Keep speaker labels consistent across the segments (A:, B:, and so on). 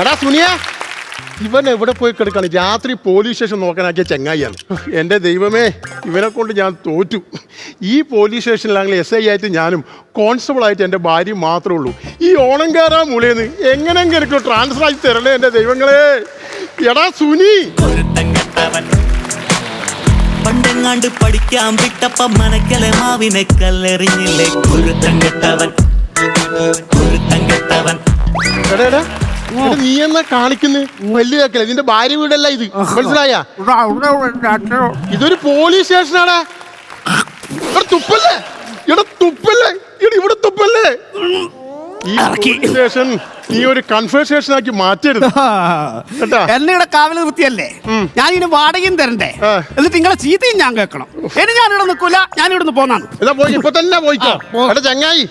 A: എടാ സുനിയ ഇവൻ എവിടെ പോയി കിടക്കാണ്? രാത്രി പോലീസ് സ്റ്റേഷൻ നോക്കാനാക്കിയ ചെങ്ങായിയാണ്. എന്റെ ദൈവമേ ഇവനെ കൊണ്ട് ഞാൻ തോറ്റു. ഈ പോലീസ് സ്റ്റേഷനിലാണെങ്കിൽ എസ് ഐ ആയിട്ട് ഞാനും കോൺസ്റ്റബിൾ ആയിട്ട് എന്റെ ഭാര്യ മാത്രമേ ഉള്ളൂ. ഈ ഓണം കയറാൻ മൂലയെന്ന് എങ്ങനെങ്കിലും ട്രാൻസ്ഫർ ആയി തരണേ എന്റെ ദൈവങ്ങളെ. എടാ സുനി.
B: പണ്ടെങ്ങാണ്ട് പഠിക്കാൻ വിട്ടപ്പ മനക്കലെ മാവിനെ കല്ലെറിഞ്ഞില്ലേ? ഒരുത്തങ്കത്തവൻ
A: എടാ തങ്കത്തവൻ എടാ, നീ എന്നാ കാണിക്കുന്നു? വലിയ കേക്കല്ലേ നിന്റെ ഭാര്യ വീടല്ല ഇത്. മനസ്സിലായ? ഇതൊരു പോലീസ് സ്റ്റേഷനാടാ. ഇവിടെ തുപ്പല്ലേ? ഇവിടെ തുപ്പല്ലേ? ഇവിടെ തുപ്പല്ലേ? ഈ പോലീസ് സ്റ്റേഷൻ നീ ഒരു കൺവേഴ്സേഷൻ ആക്കി മാറ്റരുത് കേട്ടാ?
C: എന്നെ ഇവിടെ കാവൽ വൃത്തിയല്ലേ ഞാൻ ഇതിന് വാടകയും തരണ്ടേ? എന്നിട്ട് നിങ്ങളെ ചീത്തയും ഞാൻ കേൾക്കണം. ഇനി ഞാൻ ഇവിടെ നിൽക്കൂല ഞാൻ ഇവിടെ നിന്ന് പോന്നാണ്
A: എന്നാ പോയി ഇപ്പൊ തന്നെ പോയിക്കോ. എടാ ചങ്ങായി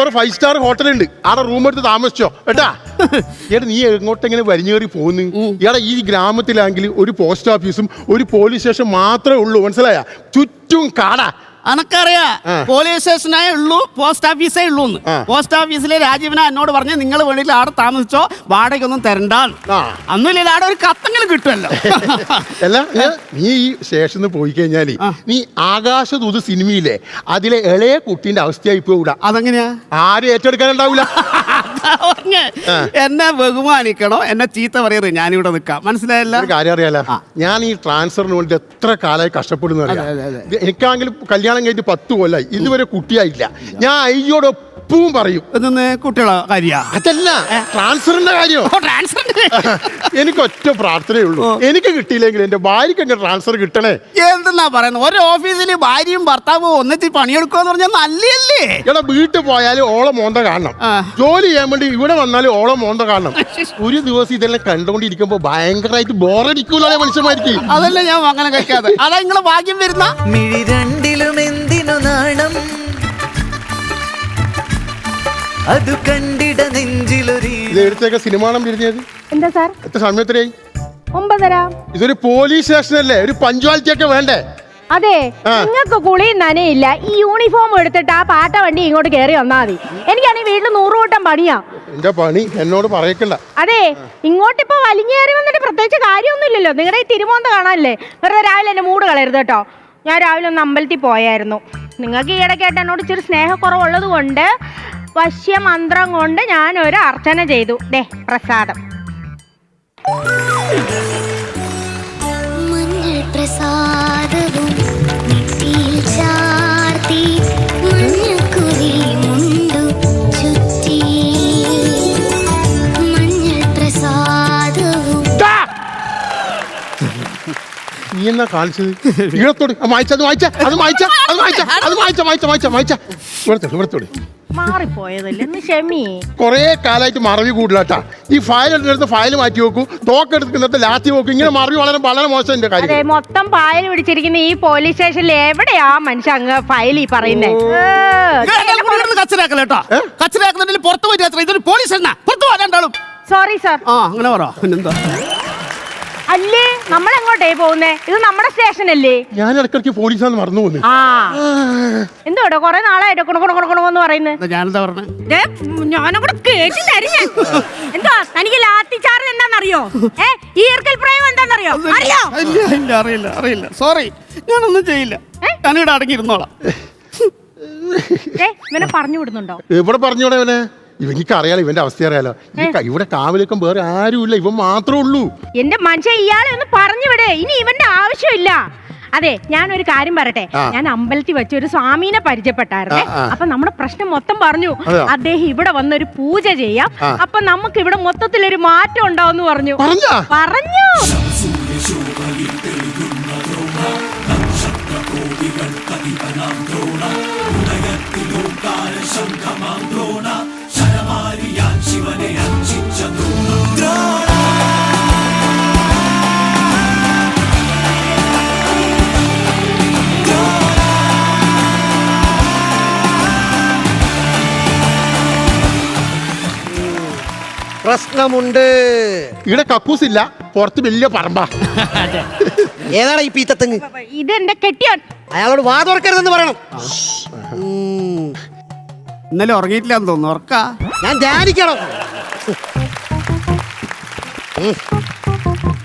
A: ഒരു ഫൈവ് സ്റ്റാർ ഹോട്ടൽ ഉണ്ട് ആടെ റൂം എടുത്ത് താമസിച്ചോ. കേട്ടാ? ഏട്ടാ നീ എങ്ങോട്ടെങ്ങനെ ഇങ്ങനെ കയറി പോകുന്നു ഇയാടെ ഈ ഗ്രാമത്തിലാണെങ്കിൽ ഒരു പോസ്റ്റ് ഓഫീസും ഒരു പോലീസ് സ്റ്റേഷൻ മാത്രമേ ഉള്ളൂ. മനസ്സിലായ? ചുറ്റും കാടാ.
C: അനക്കറിയാ. പോലീസ് സ്റ്റേഷനേ ഉള്ളൂ പോസ്റ്റ് ഓഫീസേ ഉള്ളൂ എന്ന് പോസ്റ്റ് ഓഫീസിലെ രാജീവന എന്നോട് പറഞ്ഞ് നിങ്ങൾ വേണമെങ്കിൽ ആടെ താമസിച്ചോ വാടകയൊന്നും തരണ്ട
A: അന്നില്ല
C: അന്നുമില്ല അവിടെ ഒരു കത്തെങ്കിലും കിട്ടുമല്ലോ.
A: അല്ല നീ ഈ സ്റ്റേഷനിൽ പോയി കഴിഞ്ഞാൽ നീ ആകാശദൂത് സിനിമയിലെ അതിലെ ഇളയ കുട്ടീന്റെ അവസ്ഥയായി പോകൂടാ
C: അതെങ്ങനെയാ?
A: ആരും ഏറ്റെടുക്കാനുണ്ടാവില്ല
C: അതാ പറഞ്ഞെ. എന്നെ ബഹുമാനിക്കണോ? എന്നെ ചീത്ത പറയരുത്. ഞാനിവിടെ നിൽക്കാം. മനസ്സിലായല്ല?
A: ഒരു കാര്യം അറിയാലോ? ഞാൻ ഈ ട്രാൻസ്ഫറിന് വേണ്ടി എത്ര കാലമായി കഷ്ടപ്പെടുന്നു അറിയാം.
C: അതെ,
A: കല്യാണം കഴിഞ്ഞിട്ട് പത്ത് കൊല്ലായി. ഇതുവരെ കുട്ടിയായില്ല ഞാൻ അയ്യോട് എപ്പവും പറയും.
C: ഇതൊന്ന് കുട്ടികളെ കാര്യ?
A: അതല്ല ട്രാൻസ്ഫറിന്റെ കാര്യം? എനിക്ക് ഒറ്റ പ്രാർത്ഥനയേ ഉള്ളൂ. എനിക്ക് കിട്ടിയില്ലെങ്കിൽ എന്റെ ഭാര്യക്ക് എന്റെ ട്രാൻസ്ഫർ കിട്ടണേ?
C: എന്തെന്നാ പറയുന്നത്? ഒരു ഓഫീസിൽ ഭാര്യയും ഭർത്താവും ഒന്നിച്ച് പണിയെടുക്കുക പറഞ്ഞാൽ നല്ലല്ലേ
A: ഇവിടെ വീട്ടിൽ പോയാലും ഓളം മോന്ത കാണണം. ജോലി ചെയ്യാൻ വേണ്ടി ഇവിടെ വന്നാലും ഓളം മോന്ത കാണണം. ഒരു ദിവസം ഇതെല്ലാം കണ്ടുകൊണ്ടിരിക്കുമ്പോ ഭയങ്കരമായിട്ട് ബോറടിക്കൂലേ മനുഷ്യന്മാർക്ക്.
C: അതല്ല ഞാൻ അങ്ങനെ കഴിക്കാതെ. അതാ നിങ്ങളെ ഭാഗ്യം വരുന്ന?
B: മിഴി രണ്ടിലും എന്തിനു നാണം? അതു കണ്ടിട നെഞ്ചിലൊരു
A: ഇത് എടുത്തേക്ക സിനിമാണം
D: എന്താ സാർ?
A: എത്ര സമയത്തിനായി
D: ഒമ്പതര.
A: ഇതൊരു പോലീസ് സ്റ്റേഷനല്ലേ ഒരു പഞ്ച്വാലിറ്റി ഒക്കെ വേണ്ടേ?
D: അതെ നിങ്ങൾക്ക് കുളിയും നനയില്ല. ഈ യൂണിഫോം എടുത്തിട്ട് ആ പാട്ട വണ്ടി ഇങ്ങോട്ട് കയറി വന്നാ മതി. എനിക്കാണെങ്കിൽ വീട്ടിൽ നൂറുകൂട്ടം പണിയാ.
A: എന്റെ പണി? എന്നോട് പറയക്കണ്ട.
D: അതെ ഇങ്ങോട്ട് ഇപ്പൊ വലിഞ്ഞേറി വന്നിട്ട് പ്രത്യേകിച്ച് കാര്യമൊന്നുമില്ലല്ലോ. നിങ്ങളുടെ ഈ തിരുമോന്ത കാണാനല്ലേ? വെറുതെ രാവിലെ എന്നെ മൂട് കളയരുത് കേട്ടോ. ഞാൻ രാവിലെ ഒന്ന് അമ്പലത്തിൽ പോയായിരുന്നു. നിങ്ങൾക്ക് ഈ ഇടയ്ക്കായിട്ട് എന്നോട് ഇച്ചിരി സ്നേഹക്കുറവുള്ളത് കൊണ്ട് വശ്യമന്ത്രം കൊണ്ട് ഞാൻ ഒരു അർച്ചന ചെയ്തു. ദേ പ്രസാദം.
E: മഞ്ഞൾ പ്രസാദവും നെറ്റിയിൽ ചാർത്തി മഞ്ഞക്കുറി മുണ്ടു ചുറ്റി. മഞ്ഞൾ പ്രസാദവും
A: നീ എന്നാ കാണിച്ചത്? ഈഴത്തോട് മായച്ച അത് വായിച്ച. അത് വായിച്ച. അത് വായിച്ച. അത് വായിച്ച. വായിച്ച. മായച്ച മായച്ച ഇവിടത്തോട് ഇവിടത്തോട്
D: മാറിപ്പോയതല്ലേ? ഒന്ന് ക്ഷമി.
A: കുറേ കാലമായിട്ട് മറവി കൂടുതലാട്ടാ ഈ ഫയൽ എടുത്ത് ഫയൽ മാറ്റി വെക്കൂ. തോക്ക് എടുക്കുന്നിടത്ത് ലാത്തി വെക്കും. ഇങ്ങനെ മറവി വളരെ വളരെ മോശം എന്റെ
D: അതെ
A: കാര്യം
D: മൊത്തം പായൽ പിടിച്ചിരിക്കുന്ന ഈ പോലീസ് സ്റ്റേഷനിൽ എവിടെയാ മനുഷ്യ അങ്ങ് ഫയൽ ഈ പറയുന്നേ?
C: കച്ചരാക്കല്ലോ കച്ചരാക്കുന്നുണ്ടെങ്കിൽ പുറത്തു പോയി ഇതൊരു പോലീസ് പുറത്തു പോകാൻ
D: സോറി സാർ
C: ആ അങ്ങനെ പറ. പിന്നെന്താ?
D: അല്ലേ? നമ്മൾ എങ്ങോട്ടേ പോകുന്നേ? ഇത് നമ്മുടെ സ്റ്റേഷൻ അല്ലേ
A: ഞാൻ ഇടക്കിടക്ക് പോലീസാന്ന് മറന്നു പോകുന്നു
D: ആ. എന്തോടോ കൊറേ നാളായിട്ട് കേട്ടി തരും ഞാൻ. എന്തോ തനിക്ക് എന്താണെന്നറിയോ ഏ ഈർക്കൽ പ്രയോഗം എന്താണെന്നറിയോ അറിയോ?
C: ഇല്ല ഇല്ല അറിയില്ല അറിയില്ല. സോറി ഞാനൊന്നും ചെയ്യില്ല. ഞാനിവിടെ അടങ്ങിയിരുന്നോളാം.
D: ദേ, ഇവനെ പറഞ്ഞു വിടുന്നുണ്ടോ?
A: ഇവിടെ പറഞ്ഞോടെ ഇവനെ? ഇവനിക്ക് അറിയാലോ ഇവന്റെ അവസ്ഥ അറിയാലോ. ഈ ക- ഇവിടെ കാവലിക്കം വേറെ ആരുമില്ല ഇവൻ മാത്രമേ ഉള്ളൂ.
D: എന്റെ മനുഷ്യ ഇയാളെ ഒന്ന് പറഞ്ഞു വിടെ ഇനി ഇവന്റെ ആവശ്യമില്ല. അതെ ഞാൻ ഒരു കാര്യം പറയട്ടെ.
A: ആ.
D: ഞാൻ അമ്പലത്തിൽ വെച്ച് ഒരു സ്വാമീനെ പരിചയപ്പെട്ടായിരുന്നേ.
A: ആ, ആ.
D: അപ്പൊ നമ്മുടെ പ്രശ്നം മൊത്തം പറഞ്ഞു.
A: അതെയോ?
D: അദ്ദേഹം ഇവിടെ വന്നൊരു പൂജ ചെയ്യാം.
A: ആ.
D: അപ്പൊ നമുക്ക് ഇവിടെ മൊത്തത്തിൽ ഒരു മാറ്റം ഉണ്ടാവും പറഞ്ഞു.
A: പറഞ്ഞാ?
D: പറഞ്ഞു?
F: പ്രശ്നമുണ്ട്.
A: ഇവിടെ കക്കൂസ് ഇല്ല പുറത്ത് വലിയ പറമ്പാ.
F: ഏതാണ് ഈ പീത്തത്തെങ്ങ്
D: എന്റെ കെട്ടിയോൻ.
F: അയാളോട് വാ തുറക്കരുതെന്ന് പറയണം. ഉം.
C: ഇന്നലെ ഉറങ്ങിയിട്ടില്ല തോന്നുന്നു ഉറക്ക?
F: ഞാൻ ധ്യാനിക്കണം.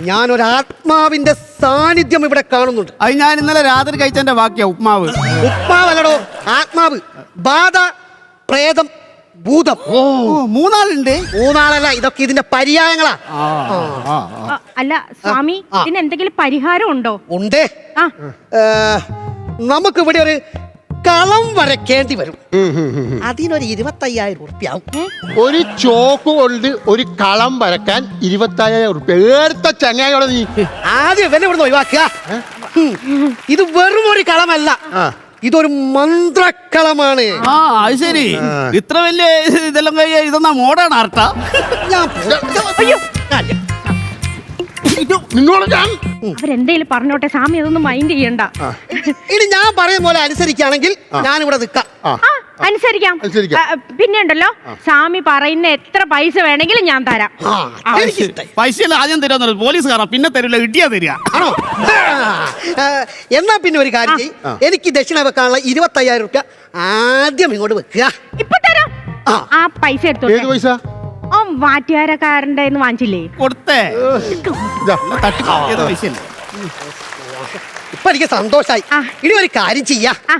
F: ഞാൻ ഒരു ആത്മാവിന്റെ സാന്നിധ്യം ഇവിടെ കാണുന്നുണ്ട്.
C: അത് ഞാൻ ഇന്നലെ രാത്രി കഴിച്ചതിന്റെ ബാക്കിയാ ഉപ്മാവ്.
F: ഉപ്പാവല്ലടോ ആത്മാവ്. ബാധ പ്രേതം ഭൂതം.
C: ഓ. മൂന്നാളുണ്ട്.
F: മൂന്നാളല്ല ഇതൊക്കെ ഇതിന്റെ പര്യായങ്ങളാ.
D: അല്ല സ്വാമി ഇതിന് എന്തെങ്കിലും പരിഹാരം ഉണ്ടോ?
F: ഉണ്ട്.
D: ആ.
F: ഇവിടെ ഒരു കളം വരയ്ക്കേണ്ടി വരും. അതിനൊരു ഇരുപത്തയ്യായിരം ഉറുപ്പ്യാവും.
A: ഒരു ചോക്ക് കൊണ്ട് ഒരു കളം വരക്കാൻ ഇരുപത്തയ്യായിരം ഉറുപ്പ്യ. ഏർത്ത ചങ്ങായോടെ നീ.
F: ആദ്യം ഇവനെ ഇവിടുന്ന് ഒഴിവാക്കുക. ഉം. ഇത് വെറും ഒരു കളമല്ല.
A: ആ.
F: ഇതൊരു മന്ത്രക്കളമാണ്.
C: ആ അത് ശരി. ഇത്ര വലിയ ഇതെല്ലാം കഴിയ ഇതെന്നാ മോഡാണ് ആർട്ട?
F: ഞാൻ
A: നിന്നോട് ഞാൻ?
D: അവരെന്തേലും പറഞ്ഞോട്ടെ സ്വാമി അതൊന്നും മൈൻഡ് ചെയ്യണ്ട.
F: ഇനി ഞാൻ പറയുന്ന പോലെ അനുസരിക്കുകയാണെങ്കിൽ ഞാൻ ഇവിടെ നിൽക്കാം.
A: ആ.
D: അനുസരിക്കാം.
A: അനുസരിക്കാം.
D: ആ, പിന്നെ ഉണ്ടല്ലോ സ്വാമി പറയുന്ന എത്ര പൈസ വേണമെങ്കിലും ഞാൻ തരാം.
F: ആ, എനിക്കിഷ്ടായി.
C: പൈസ എല്ലാം ആദ്യം തരാന്ന് പോലീസ് കാരണം പിന്നെ തരില്ല ഇടിയാ തരിക.
F: ആണോ? എന്നാ പിന്നെ ഒരു കാര്യം ചെയ്യ്. എനിക്ക് ദക്ഷിണ വെക്കാനുള്ള ഇരുപത്തയ്യായിരം രൂപ ആദ്യം ഇങ്ങോട്ട് വെക്കുക.
D: ഇപ്പൊ തരാം.
F: ആ.
D: ആ പൈസ
A: ഏത്
D: എടുത്തോട്ടെ
A: പൈസ?
D: ഓ വാറ്റുകാരക്കാരന്റെ കയ്യിന്ന് വാങ്ങിച്ചില്ലേ?
C: കൊടുത്തേ.
A: ഇതാ.
C: തട്ടിപ്പ്
F: ഇപ്പൊ എനിക്ക് സന്തോഷായി.
D: ആ.
F: ഇനി ഒരു കാര്യം ചെയ്യാ.
D: ആ.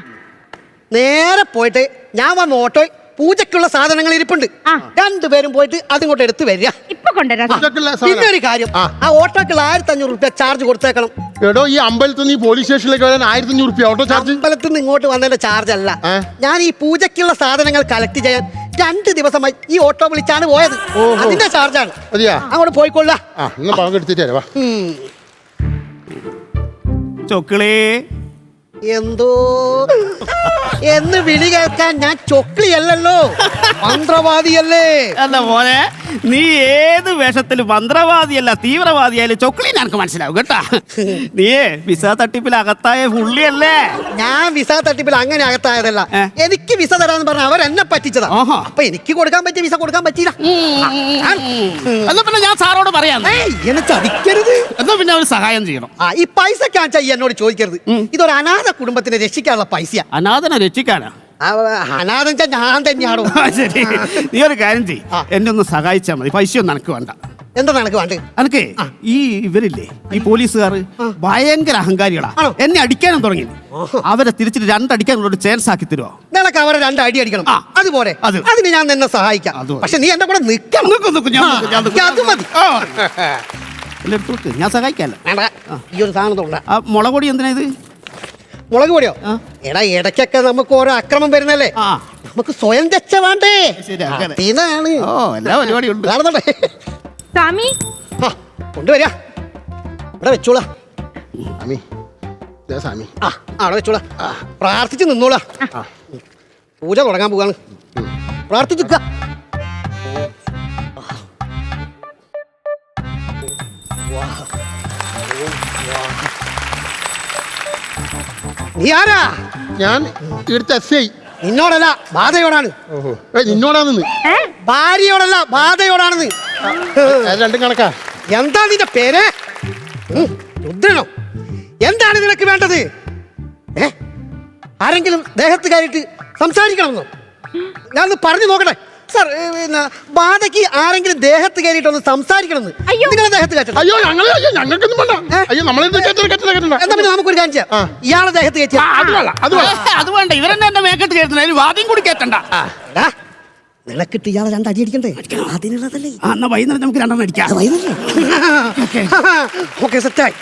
F: നേരെ പോയിട്ട് ഞാൻ വന്ന ഓട്ടോ പൂജയ്ക്കുള്ള സാധനങ്ങൾ ഇരിപ്പുണ്ട്. രണ്ടുപേരും പോയിട്ട് അതിങ്ങോട്ട് എടുത്തു വരിക.
D: ഇപ്പൊ കൊണ്ടുവരാം.
F: പിന്നെ ഒരു കാര്യം.
A: ആ.
F: ഓട്ടോക്ക് ഓട്ടോക്കുള്ള ആയിരത്തി അഞ്ഞൂറ് റുപ്യ ചാർജ് കൊടുത്തേക്കണം.
A: എടോ ഈ അമ്പലത്തിൽ നിന്ന് ഈ പോലീസ് സ്റ്റേഷനിലേക്ക് വരാൻ ആയിരത്തി അഞ്ഞൂറ് റുപ്യ ഓട്ടോ ചാർജ്
F: അമ്പലത്തിൽ നിന്ന് ഇങ്ങോട്ട് വന്നതിന്റെ ചാർജ് അല്ല. ഞാൻ ഈ പൂജക്കുള്ള സാധനങ്ങൾ കളക്ട് ചെയ്യാൻ രണ്ട് ദിവസമായി ഈ ഓട്ടോ വിളിച്ചാണ് പോയത്. അതിന്റെ ചാർജാണ് അങ്ങോട്ട് പോയിക്കൊള്ളാം.
C: ചൊക്കിളേ.
F: എന്തോ എന്ന് വിളി കേൾക്കാൻ ഞാൻ ചൊക്ലിയല്ലോ മന്ത്രവാദിയല്ലേ.
C: എന്താ മോനെ? നീ ഏത് വേഷത്തിൽ മന്ത്രവാദിയല്ല തീവ്രവാദിയായാലും ചൊക്കളി നിനക്ക് മനസ്സിലാവും കേട്ടാ? നീയേ വിസ തട്ടിപ്പിൽ അകത്തായ പുള്ളിയല്ലേ?
F: ഞാൻ വിസ തട്ടിപ്പിൽ അങ്ങനെ അകത്തായതല്ല. എനിക്ക് വിസ തരാന്ന് പറഞ്ഞ അവർ എന്നെ പറ്റിച്ചതാ. അപ്പൊ എനിക്ക് കൊടുക്കാൻ പറ്റിയ വിസ കൊടുക്കാൻ പറ്റിയില്ല.
C: എന്നാ പിന്നെ ഞാൻ സാറോട് പറയാം.
F: എന്നെ ചതിക്കരുത്.
C: എന്നാ പിന്നെ ഒരു സഹായം ചെയ്യണം.
F: ആ ഈ പൈസ ക്യാൻ ഈ എന്നോട് ചോദിക്കരുത്. ഇതൊരു അനാഥ കുടുംബത്തിനെ രക്ഷിക്കാനുള്ള പൈസയാ.
C: അനാഥനെ രക്ഷിക്കാനാ?
F: അനാഥം ഞാൻ തന്നെയാണോ?
C: ശരി. നീ ഒരു കാര്യം ചെയ്. എന്നെ ഒന്ന് സഹായിച്ചാൽ മതി. പൈസ ഒന്നും എനക്ക് വേണ്ട.
F: എന്താ നിനക്ക് വേണ്ടത്?
C: അനക്കേ ഈ ഇവരില്ലേ ഈ പോലീസുകാർ ഭയങ്കര അഹങ്കാരികളാ. എന്നെ അടിക്കാനും തുടങ്ങി. അവരെ തിരിച്ചിട്ട് രണ്ടടിക്കാൻ ഒരു ചാൻസ് ആക്കി തരുമോ
F: നിനക്ക് അവരെ രണ്ട് അടി അടിക്കണം. അതുപോലെ
C: അത്.
F: അതിന് ഞാൻ നിന്നെ സഹായിക്കാം. പക്ഷെ നീ എന്റെ കൂടെ നിൽക്കണം അത് മതി.
C: ഞാൻ സഹായിക്കാലോ
F: വേണ്ട. ഈ ഒരു സാധനം
C: മുളകൊടി എന്തിനാ ഇത്?
F: മുളക് പൊടിയോ? എടാ ഇടയ്ക്കൊക്കെ നമുക്ക് ഓരോ അക്രമം വരുന്നല്ലേ? നമുക്ക് സ്വയം തെച്ച വേണ്ടേ?
C: തീനാണ്
F: നടന്നോട്ടെ.
D: സ്വാമി?
F: ആ കൊണ്ടുവരിക ഇവിടെ വെച്ചോളാ.
A: സ്വാമി സ്വാമി.
F: ആ അവിടെ വെച്ചോളാ. ആ, പ്രാർത്ഥിച്ച് നിന്നോളാ. പൂജ തുടങ്ങാൻ പോവാണ്. പ്രാർത്ഥിച്ചു നിൽക്ക. നീ ആരാ?
A: ഞാൻ ഇവിടുത്തെ എസ് ഐ
F: നിന്നോടല്ല ബാധയോടാണ്.
A: ഓഹോ. നിന്നോടാണെന്ന്.
D: ഏ?
F: ഭാര്യയോടല്ല ബാധയോടാണെന്ന്.
A: അത് രണ്ടും കണക്കാ.
F: എന്താ നിന്റെ പേര്? ഉം, രുദ്രനോ. എന്താണ് നിനക്ക് വേണ്ടത്? ഏ? ആരെങ്കിലും ദേഹത്ത് കയറിയിട്ട് സംസാരിക്കണമെന്നോ? ഞാനൊന്ന് പറഞ്ഞു നോക്കട്ടെ. സാർ ഏ, പിന്നെ ബാധയ്ക്ക് ആരെങ്കിലും ദേഹത്ത് കയറിയിട്ടൊന്ന് സംസാരിക്കണമെന്ന്. നിങ്ങളെ ദേഹത്ത് കയറ്റണം
A: അയ്യോ ഞങ്ങളെ അയ്യോ ഞങ്ങൾക്കൊന്നും വേണ്ട. അയ്യോ നമ്മളെ
F: പിന്നെ നമുക്കൊരു
A: കാണിച്ച
F: ഇയാളെ ദേഹത്ത്
A: അത് വേണ്ട.
C: ഇവരെന്നെ എന്റെ കയറ്റുന്ന അതിന് വാദ്യം കൂടി
F: നിനക്കിട്ട് ഇയാളെ രണ്ട് അടി അടിക്കണ്ടേ? അതിനുള്ളതല്ലേ
C: ആ, എന്നാ വൈകുന്നേരം നമുക്ക് രണ്ടെണ്ണം അടിക്കാം.
F: ഓക്കെ. സെറ്റായി.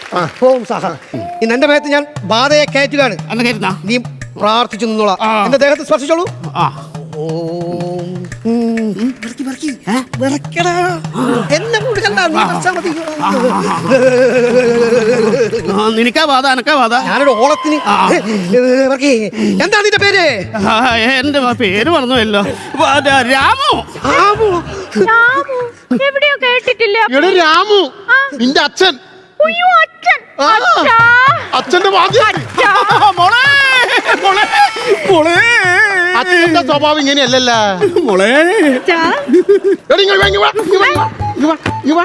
F: ഓം സഹ ഇന്ന് എന്റെ മേത്ത് ഞാൻ ബാധയെ കയറ്റുകയാണ്. നീ പ്രാർത്ഥിച്ചു നിന്നോളാം. എന്റെ ദേഹത്ത് സ്പർശിച്ചോളൂ.
C: ആ.
F: ഓം.
C: നിനക്കാ വാദ എനക്കാ വാദ
F: ഞാനൊരു ഓളത്തിന്. എന്താ നിന്റെ പേര്?
C: എന്റെ പേര് വാ- രാമു.
D: രാമു. എവിടെയോ കേട്ടിട്ടില്ല
A: എടാ രാമു. നിന്റെ അച്ഛൻ.
D: അച്ഛൻ. അച്ഛാ.
A: അച്ഛന്റെ.
C: മോളെ മോളെ മോളെ.
A: അച്ഛന്റെ സ്വഭാവം ഇങ്ങനെയല്ലല്ല.
C: മോളെ.
A: എടാ ഇങ്ങ് വാ, ഇങ്ങ് വാ, ഇങ്ങ് വാ, ഇങ്ങ് വാ, ഇങ്ങ്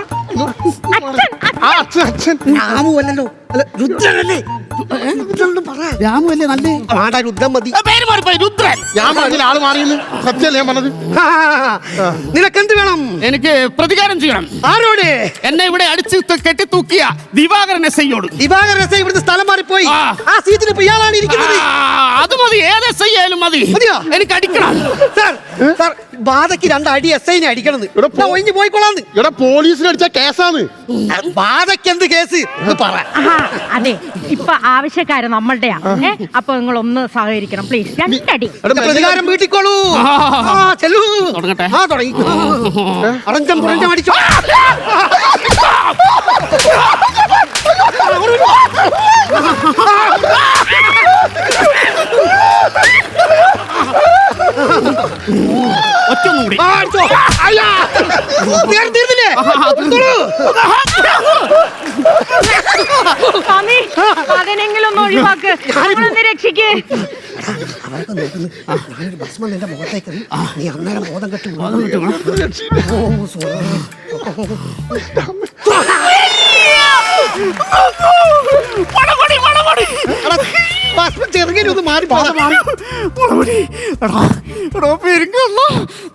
A: വാ,
D: അച്ഛൻ
A: ആ അച്ഛൻ അച്ഛൻ.
F: രാമു അല്ലല്ലോ. അല്ല രുദ്രനല്ലേ?
C: രാമു അല്ലേ നല്ലേ?
F: ആടാ രുദ്രം മതി.
C: ആ, പേര് മാറിപ്പോയി രുദ്രൻ.
A: ഞാൻ പറഞ്ഞില്ല ആൾ മാറിയെന്ന്? ഞാൻ പറഞ്ഞത്?
F: നിനക്കെന്ത് വേണം?
C: എനിക്ക് പ്രതികാരം ചെയ്യണം.
F: ആരോട്?
C: എന്നെ ഇവിടെ അടിച്ച് കെട്ടി തൂക്കിയ ദിവാകരൻ എസ് ഐയോട്.
F: ദിവാകരൻ എസ് ഐ ഇവിടുന്ന് സ്ഥലം മാറിപ്പോയി.
C: ആ.
F: ആ സീറ്റിൽ ഇപ്പൊ ഇയാളാണ് ഇരിക്കുന്നത്.
C: അത് മതി. ഏത് എസ് ഐ ആയാലും മതി.
F: മതിയോ?
C: എനിക്ക് അടിക്കണം.
F: സാർ സാർ ബാധയ്ക്ക് രണ്ട് അടി എസ് ഐനെ അടിക്കണം ഒഴിഞ്ഞു പോയിക്കോളാന്ന്
A: ഇവിടെ പോലീസിന് അടിച്ച കേസാണ്
F: ബാധക്ക് എന്ത് കേസ്? പറ.
D: അതെ. ഇപ്പൊ ആവശ്യക്കാര് നമ്മളുടെ അപ്പൊ നിങ്ങൾ ഒന്ന് സഹകരിക്കണം പ്ലീസ് രണ്ടടി.
F: പ്രതികാരം വീട്ടിക്കോളൂ. ചെല്ലൂ.
C: തുടങ്ങട്ടെ.
F: ആ തുടങ്ങി. അറഞ്ചം പുറഞ്ചം അടിച്ചോ
C: ഒറ്റ ഒന്നും കൂടി
F: തീർന്നില്ലേ? എടുത്തോളൂ.
D: സ്വാമി അതിനെങ്കിലും ഒന്ന് ഒഴിവാക്ക് നമ്മളൊന്ന് രക്ഷിക്ക്?
F: അവരൊക്കെ നോക്കുന്നു. ഞാനൊരു ഭസ്മം നിന്റെ മുഖത്തേക്ക്. നീ അന്നേരം ബോധം കെട്ടു
C: പടപടി, പടപടി.
F: ഭസ്മം ചെറുങ്ങനെ മാറി.
C: എടാ, എടോ പെരുങ്കള്ള,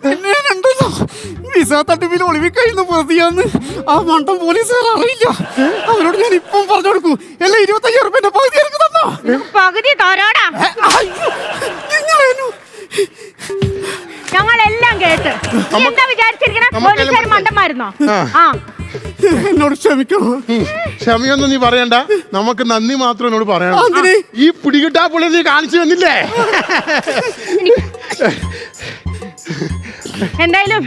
C: നിന്നെ കണ്ടല്ലോ. വിസ തട്ടിപ്പിൽ ഒളിവിൽ കഴിയുന്ന പ്രതിയാന്ന് ആ മണ്ടം പോലീസുകാർ അറിയില്ല. അവരോട് ഞാൻ ഇപ്പം പറഞ്ഞു കൊടുക്കൂ. എല്ലാ ഇരുപത്തയ്യായിരം റുപ്യന്റെ പകുതി എനിക്ക് തന്നോ?
D: പകുതി തരാടാ. ഞങ്ങളെല്ലാം കേട്ട്. എന്താ വിചാരിച്ചിരിക്കണേ? പോലീസുകാർ മണ്ടന്മാരുന്നോ?
A: ആ.
C: എന്നോട് ക്ഷമിക്കണോ.
A: ക്ഷമയൊന്നും നീ പറയണ്ട. നമുക്ക് നന്ദി മാത്രം എന്നോട് പറയണം? ഈ പിടികിട്ടാ പുള്ളി നീ കാണിച്ചു തന്നില്ലേ?
D: എന്തായാലും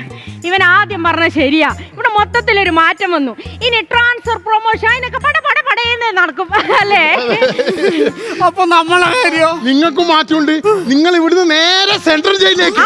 D: ഇവൻ ആദ്യം പറഞ്ഞ ശരിയാ. ഇവിടെ മൊത്തത്തിലൊരു മാറ്റം വന്നു. ഇനി ട്രാൻസ്ഫർ പ്രൊമോഷൻ അതിനൊക്കെ പട പട പടയെന്ന് നടക്കും. അല്ലേ?
C: അപ്പൊ നമ്മളെ കാര്യോ?
A: നിങ്ങൾക്കും മാറ്റമുണ്ട്. നിങ്ങൾ ഇവിടുന്ന് നേരെ സെൻട്രൽ ജയിലിലേക്ക്